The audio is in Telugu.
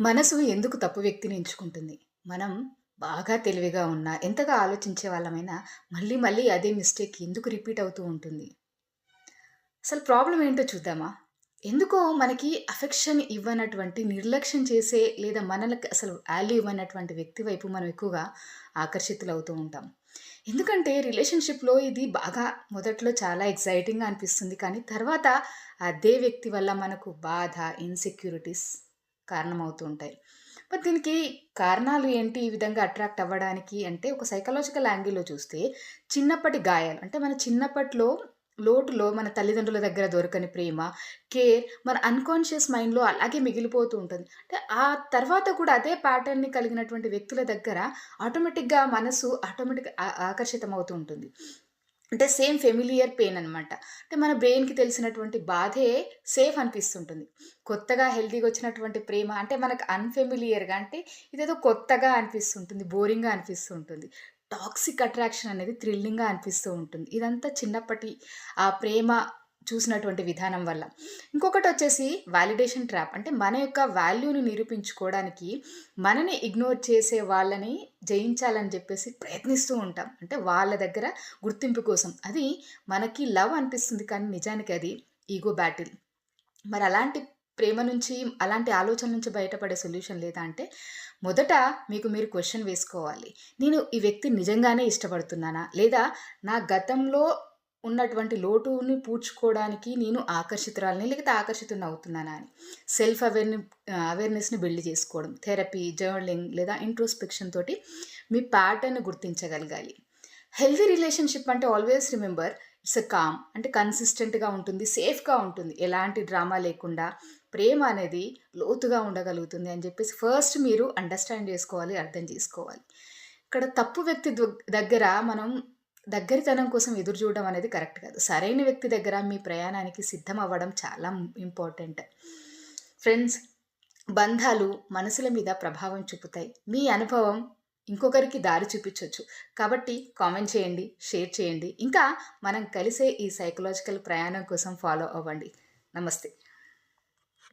మనసు ఎందుకు తప్పు వ్యక్తిని ఎంచుకుంటుంది? మనం బాగా తెలివిగా ఉన్నా, ఎంతగా ఆలోచించే వాళ్ళమైనా మళ్ళీ మళ్ళీ అదే మిస్టేక్ ఎందుకు రిపీట్ అవుతూ ఉంటుంది? అసలు ప్రాబ్లం ఏంటో చూద్దామా? ఎందుకో మనకి అఫెక్షన్ ఇవ్వనటువంటి, నిర్లక్ష్యం చేసే లేదా మనలకి అసలు వాల్యూ ఇవ్వనటువంటి వ్యక్తి వైపు మనం ఎక్కువగా ఆకర్షితులు అవుతూ ఉంటాం. ఎందుకంటే రిలేషన్‌షిప్‌లో ఇది బాగా మొదట్లో చాలా ఎక్సైటింగ్‌గా అనిపిస్తుంది. కానీ తర్వాత అదే వ్యక్తి వల్ల మనకు బాధ, ఇన్‌సెక్యూరిటీస్ కారణమవుతూ ఉంటాయి. మరి దీనికి కారణాలు ఏంటి? ఈ విధంగా అట్రాక్ట్ అవ్వడానికి అంటే ఒక సైకలాజికల్ యాంగిల్‌లో చూస్తే చిన్నప్పటి గాయాలు అంటే మన చిన్నప్పట్లో లోటులో మన తల్లిదండ్రుల దగ్గర దొరకని ప్రేమ, కేర్ మన అన్‌కాన్షియస్ మైండ్‌లో అలాగే మిగిలిపోతూ ఉంటుంది. అంటే ఆ తర్వాత కూడా అదే ప్యాటర్న్‌ని కలిగినటువంటి వ్యక్తుల దగ్గర ఆటోమేటిక్‌గా మనసు ఆటోమేటిక్‌గా ఆకర్షితం ఆకర్షితమవుతూ ఉంటుంది. అంటే సేమ్ ఫెమిలియర్ పెయిన్ అనమాట. అంటే మన బ్రెయిన్‌కి తెలిసినటువంటి బాధే సేఫ్ అనిపిస్తుంటుంది. కొత్తగా హెల్తీగా వచ్చినటువంటి ప్రేమ అంటే మనకు అన్‌ఫెమిలియర్‌గా అంటే ఇదేదో కొత్తగా అనిపిస్తుంటుంది. బోరింగ్‌గా అనిపిస్తూ ఉంటుంది. టాక్సిక్ అట్రాక్షన్ అనేది థ్రిల్లింగ్‌గా అనిపిస్తూ ఉంటుంది. ఇదంతా చిన్నప్పటి ఆ ప్రేమ చూసినటువంటి విధానం వల్ల. ఇంకొకటి వచ్చేసి వాలిడేషన్ ట్రాప్. అంటే మన యొక్క వాల్యూని నిరూపించుకోవడానికి మనని ఇగ్నోర్ చేసే వాళ్ళని జయించాలని చెప్పేసి ప్రయత్నిస్తూ ఉంటాం. అంటే వాళ్ళ దగ్గర గుర్తింపు కోసం. అది మనకి లవ్ అనిపిస్తుంది కానీ నిజానికి అది ఈగో బ్యాటిల్. మరి అలాంటి ప్రేమ నుంచి, అలాంటి ఆలోచన నుంచి బయటపడే సొల్యూషన్ లేదా అంటే, మొదట మీకు మీరు క్వశ్చన్ వేసుకోవాలి. నేను ఈ వ్యక్తి నిజంగానే ఇష్టపడుతున్నానా? లేదా నా గతంలో ఉన్నటువంటి లోటుని పూడ్చుకోవడానికి నేను ఆకర్షితురాలని లేకపోతే ఆకర్షితుని అవుతున్నానా అని. సెల్ఫ్ అవేర్‌ని అవేర్‌నెస్‌ని బిల్డ్ చేసుకోవడం. థెరపీ, జర్నలింగ్ లేదా ఇంట్రోస్పెక్షన్ తోటి మీ ప్యాటర్న్‌ని గుర్తించగలగాలి. హెల్తీ రిలేషన్‌షిప్ అంటే ఆల్వేస్ రిమెంబర్ ఇట్స్ కామ్ అంటే కన్సిస్టెంట్‌గా ఉంటుంది. సేఫ్‌గా ఉంటుంది. ఎలాంటి డ్రామా లేకుండా ప్రేమ అనేది లోతుగా ఉండగలుగుతుంది అని చెప్పేసి ఫస్ట్ మీరు అండర్‌స్టాండ్ చేసుకోవాలి. అర్థం చేసుకోవాలి. ఇక్కడ తప్పు వ్యక్తి దగ్గర మనం దగ్గరితనం కోసం ఎదురు చూడడం అనేది కరెక్ట్ కాదు. సరైన వ్యక్తి దగ్గర మీ ప్రయాణానికి సిద్ధం అవ్వడం చాలా ఇంపార్టెంట్. ఫ్రెండ్స్ బంధాలు మనసుల మీద ప్రభావం చూపుతాయి. మీ అనుభవం ఇంకొకరికి దారి చూపించవచ్చు కాబట్టి కామెంట్ చేయండి, షేర్ చేయండి. ఇంకా మనం కలిసే ఈ సైకలాజికల్ ప్రయాణం కోసం ఫాలో అవ్వండి. నమస్తే.